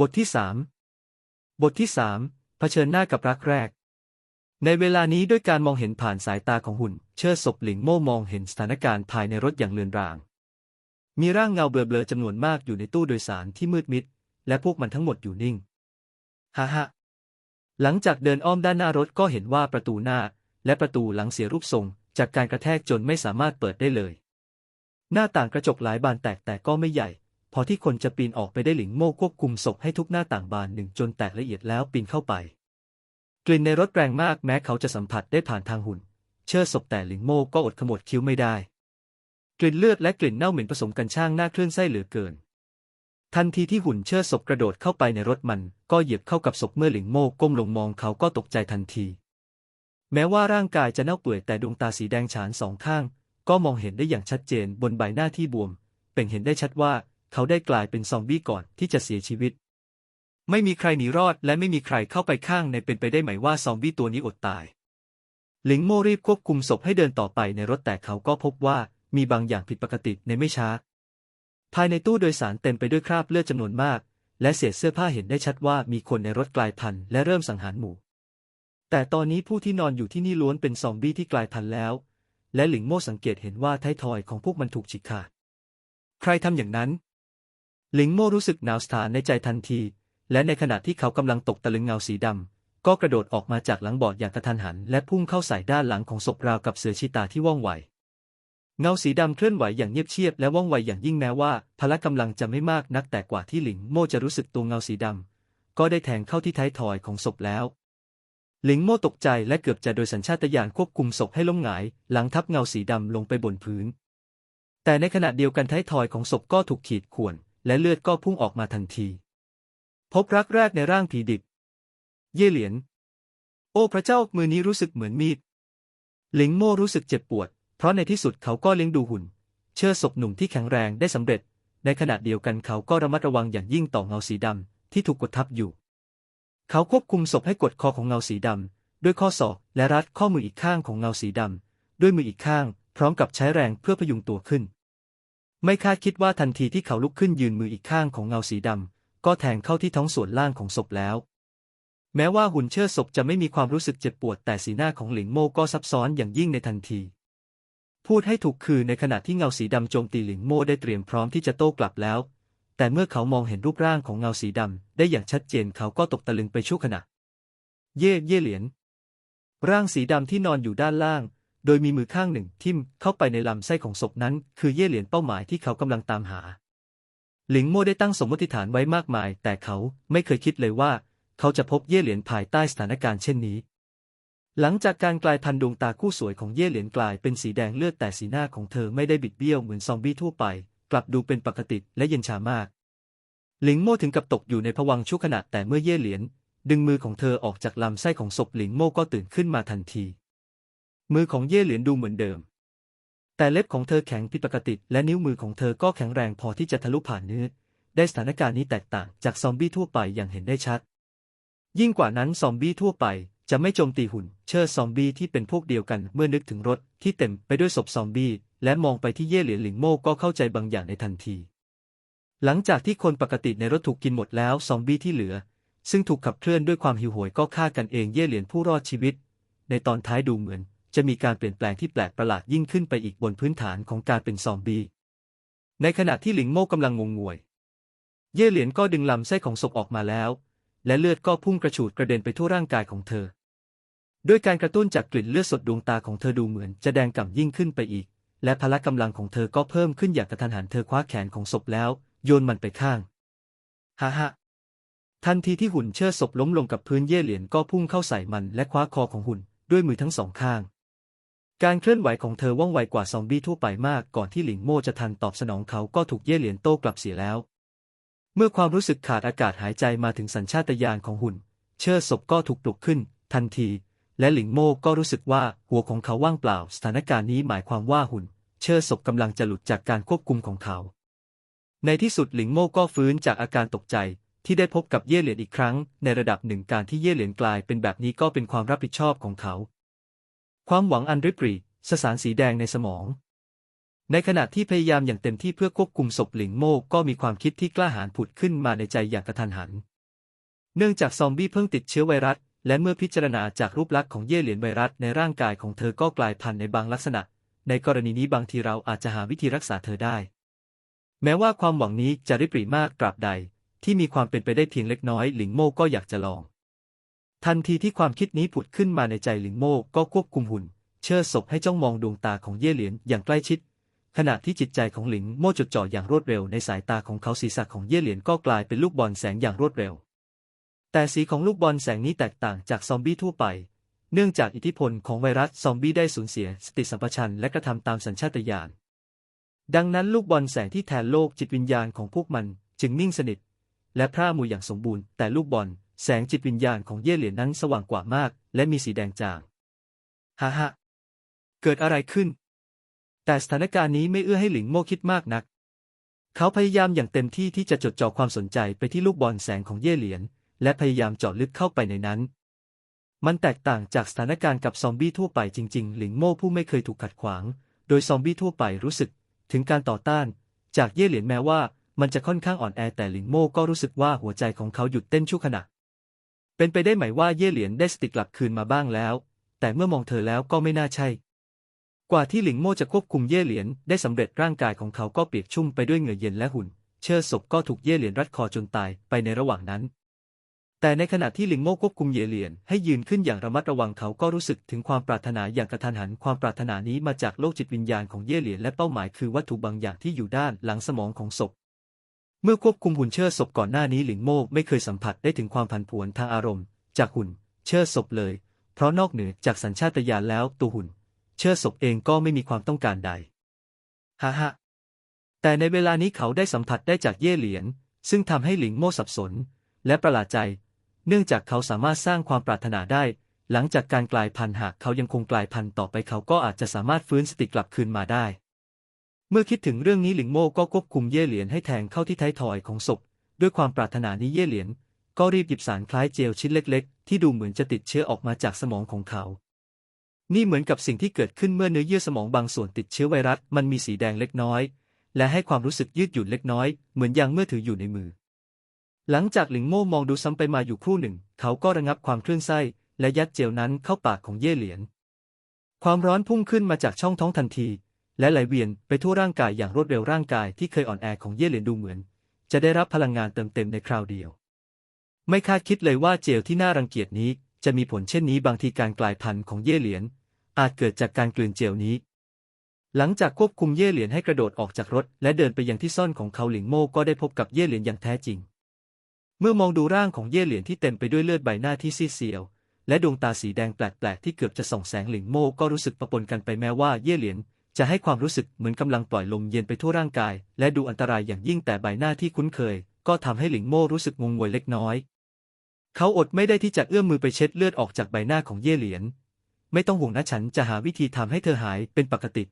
บทที่สามบทที่สามเผชิญหน้ากับรักแรก ในเวลานี้ด้วยการมองเห็นผ่านสายตาของหุ่น เชิดศพหลิงโม่มองเห็นสถานการณ์ภายในรถอย่างเลือนราง มีร่างเงาเบลอๆจำนวนมากอยู่ในตู้โดยสารที่มืดมิด และพวกมันทั้งหมดอยู่นิ่งฮ่าฮ่าหลังจากเดินอ้อมด้านหน้ารถก็เห็นว่าประตูหน้า และประตูหลังเสียรูปทรง จากการกระแทกจนไม่สามารถเปิดได้เลย หน้าต่างกระจกหลายบานแตกแต่ก็ไม่ใหญ่ พอที่คนจะปีนออกไปได้หลิงโม่ควบคุมศพให้ทุกหน้าต่างบานหนึ่งจนแตกละเอียดแล้วปีนเข้าไป กลิ่นในรถแรงมากแม้เขาจะสัมผัสได้ผ่านทางหุ่น เชิดศพแต่หลิงโม่ก็อดขมวดคิ้วไม่ได้ กลิ่นเลือดและกลิ่นเน่าเหม็นผสมกันช่างน่าเคลื่อนไส้เหลือเกิน ทันทีที่หุ่นเชิดศพกระโดดเข้าไปในรถมัน ก็เหยียบเข้ากับศพเมื่อหลิงโม่ก้มลงมองเขาก็ตกใจทันที แม้ว่าร่างกายจะเน่าเปื่อยแต่ดวงตาสีแดงฉานสองข้าง ก็มองเห็นได้อย่างชัดเจนบนใบหน้าที่บวม เป็นเห็นได้ชัดว่า เขาได้กลายเป็นซอมบี้ก่อนที่จะเสียชีวิต ไม่มีใครหนีรอดและไม่มีใครเข้าไปข้างในเป็นไปได้ไหมว่าซอมบี้ตัวนี้อดตาย หลิงโมรีบควบคุมศพให้เดินต่อไปในรถแต่เขาก็พบว่ามีบางอย่างผิดปกติในไม่ช้า ภายในตู้โดยสารเต็มไปด้วยคราบเลือดจำนวนมาก และเศษเสื้อผ้าเห็นได้ชัดว่ามีคนในรถกลายพันธุ์และเริ่มสังหารหมู่ แต่ตอนนี้ผู้ที่นอนอยู่ที่นี่ล้วนเป็นซอมบี้ที่กลายพันธุ์แล้ว และหลิงโม่สังเกตเห็นว่าท้ายทอยของพวกมันถูกฉีกขาด ใครทำอย่างนั้น หลิงโม่รู้สึกหนาวสถานในใจทันที และในขณะที่เขากำลังตกตะลึงเงาสีดำก็กระโดดออกมาจากหลังบอดอย่างกระทันหัน และพุ่งเข้าใส่ด้านหลังของศพราวกับเสือชีตาที่ว่องไวเงาสีดำเคลื่อนไหวอย่างเงียบเชียบและว่องไวอย่างยิ่งแม้ว่า พละกำลังจะไม่มากนักแต่กว่าที่หลิงโม่จะรู้สึกตัวเงาสีดำก็ได้แทงเข้าที่ท้ายทอยของศพแล้วหลิงโม่ตกใจและเกือบจะโดยสัญชาตญาณควบคุมศพให้ล้มหงาย หลังทับเงาสีดำลงไปบนพื้น แต่ในขณะเดียวกันท้ายทอยของศพก็ถูกขีดข่วน และเลือดก็พุ่งออกมาทันที พบรักแรกในร่างผีดิบ เย่เหลียน โอ้พระเจ้ามือนี้รู้สึกเหมือนมีดหลิงโม่รู้สึกเจ็บปวด เพราะในที่สุดเขาก็เลี้ยงดูหุ่น เชื่อศพหนุ่มที่แข็งแรงได้สำเร็จ ในขณะเดียวกันเขาก็ระมัดระวังอย่างยิ่งต่อเงาสีดำที่ถูกกดทับอยู่ เขาควบคุมศพให้กดคอของเงาสีดำด้วยข้อศอกและรัดข้อมืออีกข้างของเงาสีดำด้วยมืออีกข้าง พร้อมกับใช้แรงเพื่อพยุงตัวขึ้น ไม่คาดคิดว่าทันทีที่เขาลุกขึ้นยืนมืออีกข้างของเงาสีดำก็แทงเข้าที่ท้องส่วนล่างของศพแล้ว แม้ว่าหุ่นเชิดศพจะไม่มีความรู้สึกเจ็บปวด แต่สีหน้าของหลิงโม่ก็ซับซ้อนอย่างยิ่งในทันที พูดให้ถูกคือในขณะที่เงาสีดำโจมตีหลิงโม่ได้เตรียมพร้อมที่จะโต้กลับแล้ว แต่เมื่อเขามองเห็นรูปร่างของเงาสีดำได้อย่างชัดเจนเขาก็ตกตะลึงไปชั่วขณะ เย่เย่เหลียนร่างสีดำที่นอนอยู่ด้านล่าง โดยมีมือข้างหนึ่งทิ่มเข้าไปในลำไส้ของศพนั้น คือเย่เหลียนเป้าหมายที่เขากำลังตามหา หลิงโม่ได้ตั้งสมมติฐานไว้มากมาย แต่เขาไม่เคยคิดเลยว่า เขาจะพบเย่เหรียญภายใต้สถานการณ์เช่นนี้ หลังจากการกลายพันธุ์ดวงตาคู่สวยของเย่เหรียญกลายเป็นสีแดงเลือดแต่สีหน้าของเธอไม่ได้บิดเบี้ยวเหมือนซอมบี้ทั่วไป กลับดูเป็นปกติและเย็นชามาก หลิงโม่ถึงกับตกอยู่ในภวังชั่วขณะแต่เมื่อเย่เหรียญดึงมือของเธอออกจากลำไส้ของศพหลิงโม่ก็ตื่นขึ้นมาทันที มือของเย่เหรียญดูเหมือนเดิม แต่เล็บของเธอแข็งผิดปกติ และนิ้วมือของเธอก็แข็งแรงพอที่จะทะลุผ่านเนื้อ ได้สถานการณ์นี้แตกต่างจากซอมบี้ทั่วไปอย่างเห็นได้ชัด ยิ่งกว่านั้นซอมบี้ทั่วไปจะไม่โจมตีหุ่น เชิดซอมบี้ที่เป็นพวกเดียวกันเมื่อนึกถึงรถที่เต็มไปด้วยศพซอมบี้และมองไปที่เย่เหลียนหลิงโม่ก็เข้าใจบางอย่างในทันที หลังจากที่คนปกติในรถถูกกินหมดแล้วซอมบี้ที่เหลือ ซึ่งถูกขับเคลื่อนด้วยความหิวโหยก็ฆ่ากันเองเย่เหลียนผู้รอดชีวิต ในตอนท้ายดูเหมือน จะมีการเปลี่ยนแปลงที่แปลกประหลาดยิ่งขึ้นไปอีกบนพื้นฐานของการเป็นซอมบี้ ในขณะที่หลิงโม่กำลังงงงวย เย่เหลียนก็ดึงลำไส้ของศพออกมาแล้ว และเลือดก็พุ่งกระฉูดกระเด็นไปทั่วร่างกายของเธอ ด้วยการกระตุ้นจากกลิ่นเลือดสดดวงตาของเธอดูเหมือนจะแดงก่ำยิ่งขึ้นไปอีก และพละกำลังของเธอก็เพิ่มขึ้นอย่างกระทันหันเธอคว้าแขนของศพแล้ว โยนมันไปข้างฮ่าฮ่าทันทีที่หุ่นเชิดศพล้มลงกับพื้นเย่เหลียนก็พุ่งเข้าใส่มันและคว้าคอของหุ่นด้วยมือทั้งสองข้าง การเคลื่อนไหวของเธอว่องไวกว่าซอมบี้ทั่วไปมากก่อนที่หลิงโม่จะทันตอบสนองเขาก็ถูกเย่เหลียนโต้กลับเสียแล้ว เมื่อความรู้สึกขาดอากาศหายใจมาถึงสัญชาตญาณของหุ่น เชิดศพก็ถูกปลุกขึ้น ทันที และหลิงโม่ก็รู้สึกว่าหัวของเขาว่างเปล่า สถานการณ์นี้หมายความว่าหุ่น เชิดศพกำลังจะหลุดจากการควบคุมของเขา ในที่สุดหลิงโม่ก็ฟื้นจากอาการตกใจที่ได้พบกับเย่เหลียนอีกครั้ง ในระดับหนึ่งการที่เย่เหลียนกลายเป็นแบบนี้ก็เป็นความรับผิดชอบของเขา ความหวังอันริบหรี่สสารสีแดงในสมอง ในขณะที่พยายามอย่างเต็มที่เพื่อควบคุมศพหลิงโม่ก็มีความคิดที่กล้าหาญผุดขึ้นมาในใจอย่างกระทันหัน เนื่องจากซอมบี้เพิ่งติดเชื้อไวรัส และเมื่อพิจารณาจากรูปลักษณ์ของเย่เหรียญไวรัสในร่างกายของเธอก็กลายพันธุ์ในบางลักษณะ ในกรณีนี้บางทีเราอาจจะหาวิธีรักษาเธอได้ แม้ว่าความหวังนี้จะริบหรี่มากตราบใด ที่มีความเป็นไปได้เพียงเล็กน้อยหลิงโม่ก็อยากจะลอง ทันทีที่ความคิดนี้ผุดขึ้นมาในใจหลิงโม่ก็ควบคุมหุ่น เชิดศพให้จ้องมองดวงตาของเย่เหรียญอย่างใกล้ชิด ขณะที่จิตใจของหลิงโม่จดจ่ออย่างรวดเร็วในสายตาของเขาศีรษะของเย่เหรียญก็กลายเป็นลูกบอลแสงอย่างรวดเร็ว แต่สีของลูกบอลแสงนี้แตกต่างจากซอมบี้ทั่วไป เนื่องจากอิทธิพลของไวรัสซอมบี้ได้สูญเสียสติสัมปชัญญะและกระทำตามสัญชาตญาณดังนั้นลูกบอลแสงที่แทนโลกจิตวิญญาณของพวกมันจึงนิ่งสนิท และพร่ามืออย่างสมบูรณ์แต่ลูกบอล แสงจิตวิญญาณของเย่เหรียญนั้นสว่างกว่ามาก และมีสีแดงจางฮ่าฮ่าเกิดอะไรขึ้น แต่สถานการณ์นี้ไม่เอื้อให้หลิงโม่คิดมากนัก เขาพยายามอย่างเต็มที่ที่จะจดจ่อความสนใจไปที่ลูกบอลแสงของเย่เหรียญและพยายามเจาะลึกเข้าไปในนั้น มันแตกต่างจากสถานการณ์กับซอมบี้ทั่วไปจริง ๆ หลิงโม่ผู้ไม่เคยถูกขัดขวาง โดยซอมบี้ทั่วไปรู้สึก ถึงการต่อต้าน จากเย่เหรียญแม้ว่า มันจะค่อนข้างอ่อนแอแต่หลิงโม่ก็รู้สึกว่าหัวใจของเขาหยุดเต้นชั่วขณะ เป็นไปได้ไหมว่าเย่เหรียญได้สติกลับคืนมาบ้างแล้ว แต่เมื่อมองเธอแล้วก็ไม่น่าใช่ กว่าที่หลิงโม่จะควบคุมเย่เหรียญได้สำเร็จร่างกายของเขาก็เปียกชุ่มไปด้วยเหงื่อเย็นและหุ่น เชิดศพก็ถูกเย่เหรียญรัดคอจนตายไปในระหว่างนั้น แต่ในขณะที่หลิงโม่ควบคุมเย่เหรียญให้ยืนขึ้นอย่างระมัดระวังเขาก็รู้สึกถึงความปรารถนาอย่างกระทันหัน ความปรารถนานี้มาจากโลกจิตวิญญาณของเย่เหรียญและเป้าหมายคือวัตถุบางอย่างที่อยู่ด้านหลังสมองของศพ เมื่อควบคุมหุ่นเชิดศพก่อนหน้านี้หลิงโม่ไม่เคยสัมผัสได้ถึงความผันผวนทางอารมณ์ จากหุ่นเชิดศพเลย เพราะนอกเหนือจากสัญชาตญาณแล้วตัวหุ่น เชิดศพเองก็ไม่มีความต้องการใดฮ่าฮ่าแต่ในเวลานี้เขาได้สัมผัสได้จากเย่เหรียญซึ่งทำให้หลิงโม่สับสน และประหลาดใจ เนื่องจากเขาสามารถสร้างความปรารถนาได้ หลังจากการกลายพันธุ์หากเขายังคงกลายพันธุ์ต่อไปเขาก็อาจจะสามารถฟื้นสติกลับคืนมาได้ เมื่อคิดถึงเรื่องนี้หลิงโม่ก็ควบคุมเย่เหรียญให้แทงเข้าที่ท้ายทอยของศพ ด้วยความปรารถนานี้เย่เหรียญก็รีบหยิบสารคล้ายเจลชิ้นเล็ก ๆ ที่ดูเหมือนจะติดเชื้อออกมาจากสมองของเขา นี่เหมือนกับสิ่งที่เกิดขึ้นเมื่อเนื้อเยื่อสมองบางส่วนติดเชื้อไวรัส มันมีสีแดงเล็กน้อย และให้ความรู้สึกยืดหยุ่นเล็กน้อย เหมือนยางเมื่อถืออยู่ในมือ หลังจากหลิงโม่มองดูซ้ำไปมาอยู่ครู่หนึ่ง เขาก็ระงับความคลื่นไส้และยัดเจลนั้นเข้าปากของเย่เหรียญความร้อนพุ่งขึ้นมาจากช่องท้องทันที และไหลเวียนไปทั่วร่างกายอย่างรวดเร็วร่างกายที่เคยอ่อนแอของเย่เหรียญดูเหมือน จะได้รับพลังงานเติมเต็มในคราวเดียว ไม่คาดคิดเลยว่าเจลที่น่ารังเกียจนี้จะมีผลเช่นนี้บางทีการกลายพันธุ์ของเย่เหรียญอาจเกิดจากการกลืนเจลนี้ หลังจากควบคุมเย่เหรียญให้กระโดดออกจากรถ และเดินไปยังที่ซ่อนของเขาหลิงโม่ก็ได้พบกับเย่เหรียญอย่างแท้จริง เมื่อมองดูร่างของเย่เหรียญที่เต็มไปด้วยเลือดใบหน้าที่ซีดเซียว และดวงตาสีแดงแปลกๆที่เกือบจะส่องแสงหลิงโม่ก็รู้สึกประปนกันไปแม้ว่าเย่เหรียญ จะให้ความรู้สึกเหมือนกำลังปล่อยลมเย็นไปทั่วร่างกาย และดูอันตรายอย่างยิ่งแต่ใบหน้าที่คุ้นเคย ก็ทำให้หลิงโม่รู้สึกงงงวยเล็กน้อย เขาอดไม่ได้ที่จะเอื้อมมือไปเช็ดเลือดออกจากใบหน้าของเย่เหลียน ไม่ต้องห่วงนะฉันจะหาวิธีทำให้เธอหายเป็นปกติ